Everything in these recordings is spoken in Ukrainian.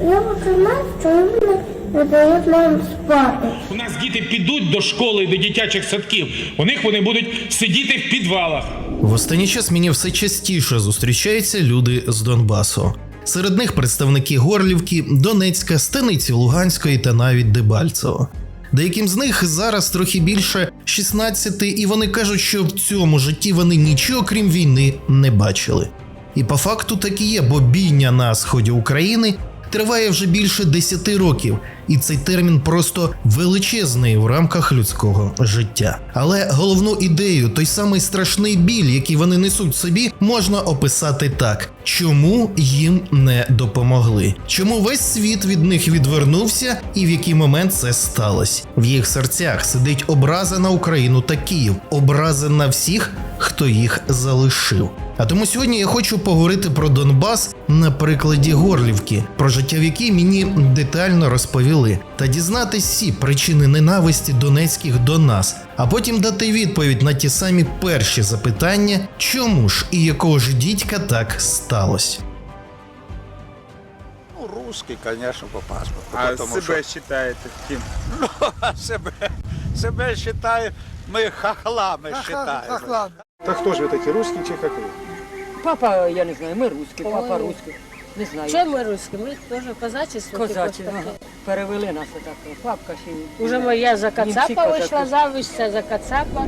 Я хочу знати, вони не дають нам спати. У нас діти підуть до школи і до дитячих садків. У них вони будуть сидіти в підвалах. В останній час мені все частіше зустрічаються люди з Донбасу. Серед них представники Горлівки, Донецька, Станиці Луганської та навіть Дебальцево. Деяким з них зараз трохи більше 16, і вони кажуть, що в цьому житті вони нічого крім війни не бачили. І по факту так і є, бо бійня на сході України триває вже більше 10 років, і цей термін просто величезний в рамках людського життя. Але головну ідею, той самий страшний біль, який вони несуть собі, можна описати так: чому їм не допомогли? Чому весь світ від них відвернувся, і в який момент це сталося? В їх серцях сидить образа на Україну та Київ, образа на всіх, хто їх залишив. А тому сьогодні я хочу поговорити про Донбас на прикладі Горлівки, про життя в якій мені детально розповіли, та дізнатись всі причини ненависті донецьких до нас, а потім дати відповідь на ті самі перші запитання, чому ж і якого ж дідька так сталося. Ну, русский, конечно, по паспорту. А потому себе що вважаєте ким? себе, себе вважаю, ми хахлами вважаємо. Так хто ж ви такі, русські чи як ви? Папа, я не знаю, ми русські, папа русський. Не знаю. Що ми русські? Ми теж. Козачі, типу, ага. Перевели нас отак. Папка ще. Уже моя за Німці Кацапа вийшла заміж, це за Кацапа.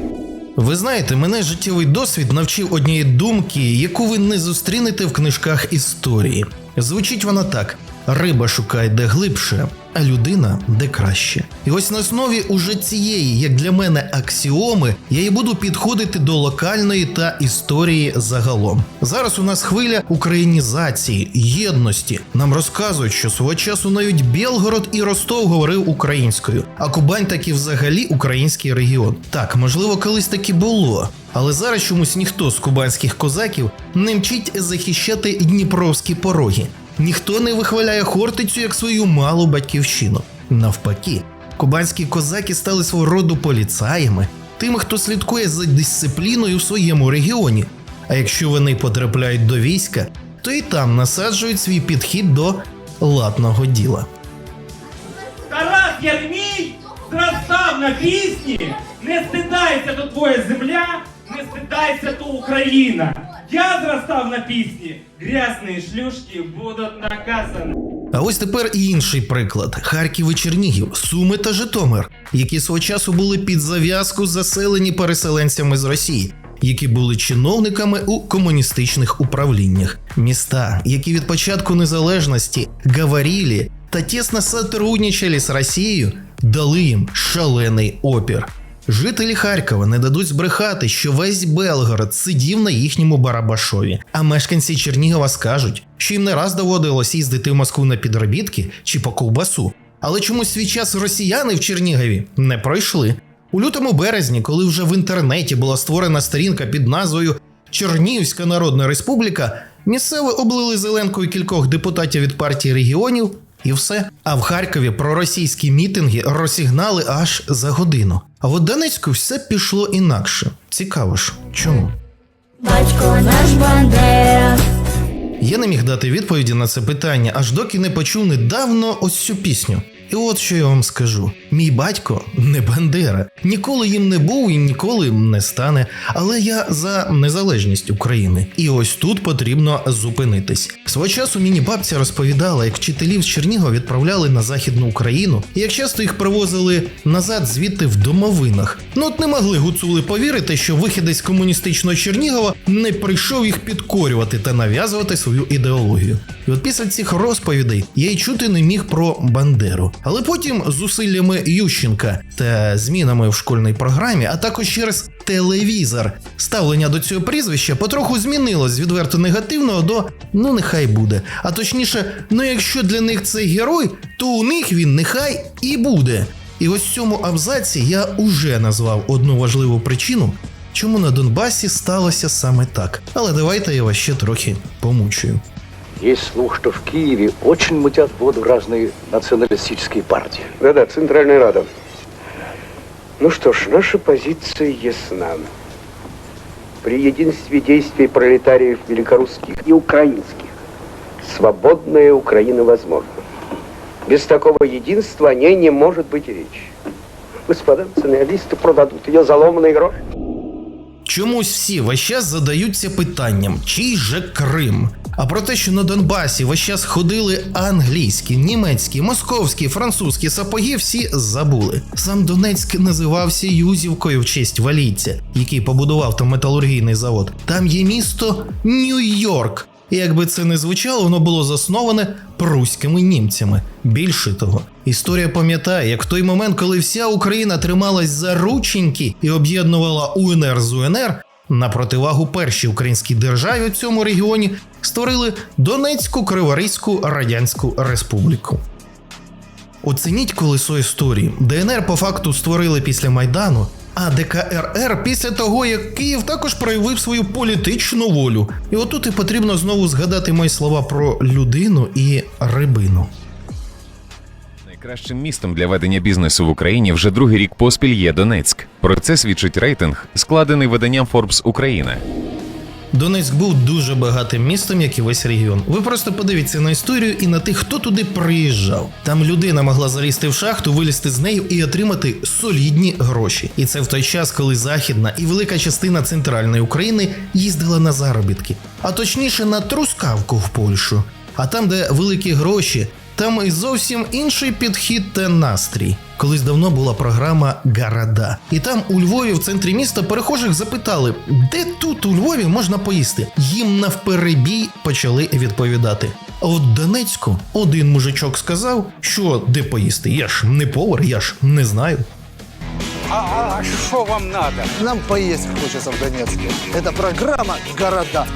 Ви знаєте, мене життєвий досвід навчив однієї думки, яку ви не зустрінете в книжках історії. Звучить вона так: риба шукає де глибше, а людина де краще. І ось на основі уже цієї, як для мене, аксіоми, я і буду підходити до локальної та історії загалом. Зараз у нас хвиля українізації, єдності. Нам розказують, що свого часу навіть Білгород і Ростов говорив українською, а Кубань таки взагалі український регіон. Так, можливо, колись таки було. Але зараз чомусь ніхто з кубанських козаків не мчить захищати дніпровські пороги. Ніхто не вихваляє Хортицю як свою малу батьківщину. Навпаки, кубанські козаки стали свого роду поліцаями, тими, хто слідкує за дисципліною в своєму регіоні. А якщо вони потрапляють до війська, то і там насаджують свій підхід до латного діла. Тарас Єрмій зростав на пісні. Не стидайся, то твоя земля, не стидайся, то Україна. Я зростав на пісні. Грязні шлюшки будуть наказані. А ось тепер і інший приклад: Харків і Чернігів, Суми та Житомир, які свого часу були під зав'язку заселені переселенцями з Росії. Які були чиновниками у комуністичних управліннях, міста, які від початку незалежності говорили та тісно сотрудничали з Росією, дали їм шалений опір. Жителі Харкова не дадуть збрехати, що весь Белгород сидів на їхньому барабашові, а мешканці Чернігова скажуть, що їм не раз доводилось їздити в Москву на підробітки чи по ковбасу. Але чомусь свій час росіяни в Чернігові не пройшли. У лютому березні, коли вже в інтернеті була створена сторінка під назвою Чернігівська Народна Республіка, місцеві облили зеленкою кількох депутатів від партії регіонів і все. А в Харкові проросійські мітинги розігнали аж за годину. А в Донецьку все пішло інакше. Цікаво ж, чому? Батько наш Бандера. Я не міг дати відповіді на це питання, аж доки не почув недавно ось цю пісню. І от що я вам скажу: мій батько не Бандера, ніколи їм не був і ніколи не стане. Але я за незалежність України. І ось тут потрібно зупинитись. Свого часу мені бабця розповідала, як вчителів з Чернігова відправляли на західну Україну, і як часто їх привозили назад звідти в домовинах. Ну от не могли гуцули повірити, що вихідець комуністичного Чернігова не прийшов їх підкорювати та нав'язувати свою ідеологію. І от після цих розповідей я й чути не міг про Бандеру. Але потім Ющенка та змінами в школьній програмі, а також через телевізор, ставлення до цього прізвища потроху змінилось з відверто негативного до ну нехай буде. А точніше, ну якщо для них це герой, то у них він нехай і буде. І ось в цьому абзаці я уже назвав одну важливу причину, чому на Донбасі сталося саме так. Але давайте я вас ще трохи помучую. Есть слух, что в Киеве очень мутят воду разные националистические партии. Да-да, Центральная Рада. Ну что ж, наша позиция ясна. При единстве действий пролетариев великорусских и украинских свободная Украина возможна. Без такого единства о ней не может быть и речи. Господа националисты продадут ее за ломаный грош. Чомусь всі весь час задаються питанням, чий же Крим? а про те, що на Донбасі весь час ходили англійські, німецькі, московські, французькі сапоги, всі забули. Сам Донецьк називався Юзівкою в честь валійця, який побудував там металургійний завод. Там є місто Нью-Йорк. І якби це не звучало, воно було засноване пруськими німцями. Більше того, історія пам'ятає, як в той момент, коли вся Україна трималась за рученьки і об'єднувала УНР з УНР, на противагу першій українській державі у цьому регіоні створили Донецьку Криворізьку Радянську Республіку. Оцініть колесо історії. ДНР по факту створили після Майдану, а ДКРР після того, як Київ також проявив свою політичну волю. І отут і потрібно знову згадати мої слова про людину і рибину. Найкращим містом для ведення бізнесу в Україні вже другий рік поспіль є Донецьк. Про це свідчить рейтинг, складений виданням Forbes Україна. Донецьк був дуже багатим містом, як і весь регіон. Ви просто подивіться на історію і на тих, хто туди приїжджав. Там людина могла залізти в шахту, вилізти з нею і отримати солідні гроші. І це в той час, коли західна і велика частина центральної України їздила на заробітки, а точніше на трускавку в Польщу. А там, де великі гроші, там і зовсім інший підхід та настрій. Колись давно була програма Гарада, і там у Львові, в центрі міста, перехожих запитали, де тут у Львові можна поїсти. Їм навперебій почали відповідати. А от Донецьку один мужичок сказав, що де поїсти. Я ж не повар, я ж не знаю. А, що вам надо? Нам поесть хочется в Донецке. Это программа «Города».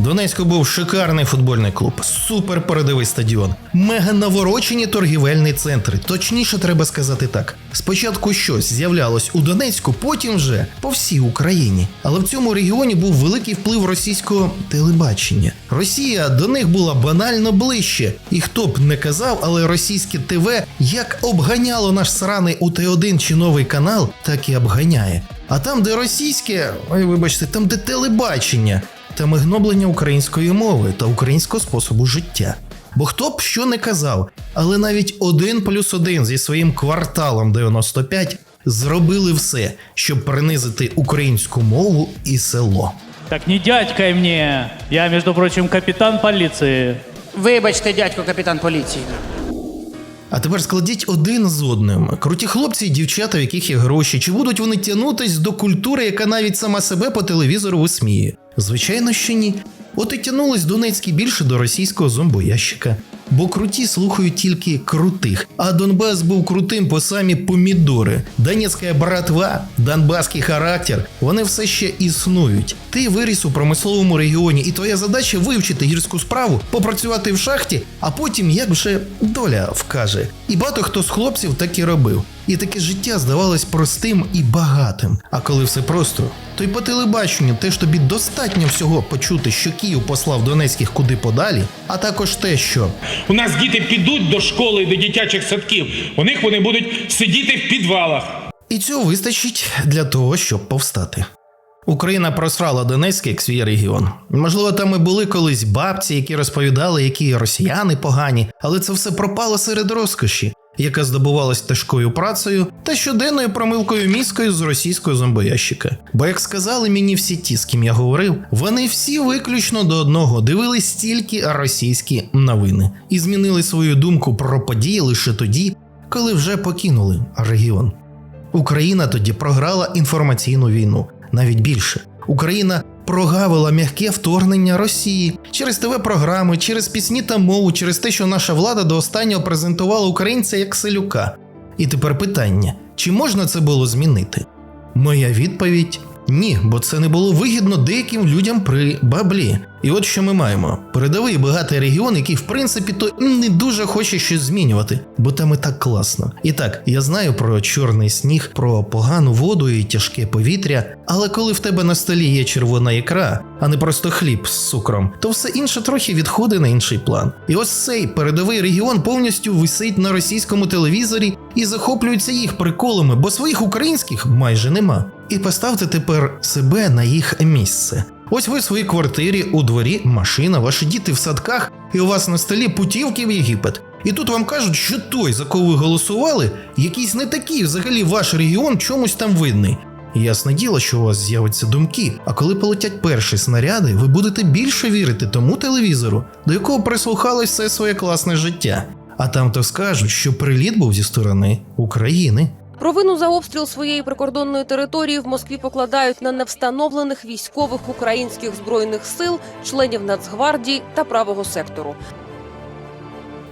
Донецьку був шикарний футбольний клуб, супер передовий стадіон, мега наворочені торгівельні центри. Точніше, треба сказати так. Спочатку щось з'являлось у Донецьку, потім вже по всій Україні. Але в цьому регіоні був великий вплив російського телебачення. Росія до них була банально ближче. І хто б не казав, але російське ТВ як обганяло наш сраний УТ1 чи новий канал, так і обганяє. А там, де російське, ой, вибачте, там де телебачення та гноблення української мови та українського способу життя. Бо хто б що не казав, але навіть один плюс один зі своїм кварталом 95 зробили все, щоб принизити українську мову і село. Так не дядькай мне. Я, между прочим, капитан полиции. Вибачте, дядько капітан поліції. А тепер складіть один з одним. Круті хлопці і дівчата, в яких є гроші, чи будуть вони тягнутись до культури, яка навіть сама себе по телевізору висміє? Звичайно, що ні. От і тянулись Донецькі більше до російського зомбоящика. Бо круті слухають тільки крутих, а Донбас був крутим по самі помідори. Донецька братва, донбаський характер, вони все ще існують. Ти виріс у промисловому регіоні, і твоя задача вивчити гірську справу, попрацювати в шахті, а потім як вже доля вкаже. І багато хто з хлопців так і робив. І таке життя здавалось простим і багатим. А коли все просто, то й по телебаченню теж тобі достатньо всього почути, що Київ послав Донецьких куди подалі, а також те, що У нас діти підуть до школи, до дитячих садків. У них вони будуть сидіти в підвалах. І цього вистачить для того, щоб повстати. Україна просрала Донецьк як свій регіон. Можливо, там і були колись бабці, які розповідали, які росіяни погані, але це все пропало серед розкоші, яка здобувалась тяжкою працею та щоденною промилкою мізкою з російського зомбоящика. Бо, як сказали мені всі ті, з ким я говорив, вони всі виключно до одного дивились тільки російські новини і змінили свою думку про події лише тоді, коли вже покинули регіон. Україна тоді програла інформаційну війну, навіть більше. Україна прогавила м'яке вторгнення Росії через ТВ-програми, через пісні та мову, через те, що наша влада до останнього презентувала українця як селюка. І тепер питання: чи можна це було змінити? Моя відповідь ні, бо це не було вигідно деяким людям при баблі. І от що ми маємо: передовий багатий регіон, який в принципі то не дуже хоче щось змінювати, бо там і так класно. І так, я знаю про чорний сніг, про погану воду і тяжке повітря, але коли в тебе на столі є червона ікра, а не просто хліб з цукром, то все інше трохи відходить на інший план. І ось цей передовий регіон повністю висить на російському телевізорі і захоплюється їх приколами, бо своїх українських майже нема. І поставте тепер себе на їх місце. Ось ви в своїй квартирі, у дворі машина, ваші діти в садках, і у вас на столі путівки в Єгипет. І тут вам кажуть, що той, за кого ви голосували, якийсь не такий взагалі ваш регіон чомусь там видний. Ясне діло, що у вас з'являться думки, а коли полетять перші снаряди, ви будете більше вірити тому телевізору, до якого прислухалось все своє класне життя. А там то скажуть, що приліт був зі сторони України. Провину за обстріл своєї прикордонної території в Москві покладають на невстановлених військових українських збройних сил, членів Нацгвардії та правого сектору.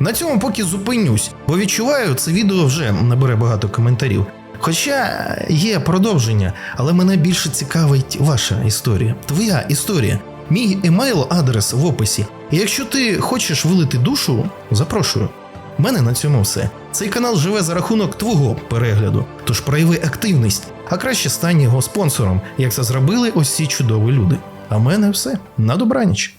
На цьому поки зупинюсь, бо відчуваю, це відео вже набере багато коментарів. Хоча є продовження, але мене більше цікавить ваша історія, твоя історія. Мій емейл адрес в описі. І якщо ти хочеш вилити душу, запрошую. У мене на цьому все. Цей канал живе за рахунок твого перегляду, тож прояви активність, а краще стань його спонсором, як це зробили ось ці чудові люди. А в мене все. На добраніч.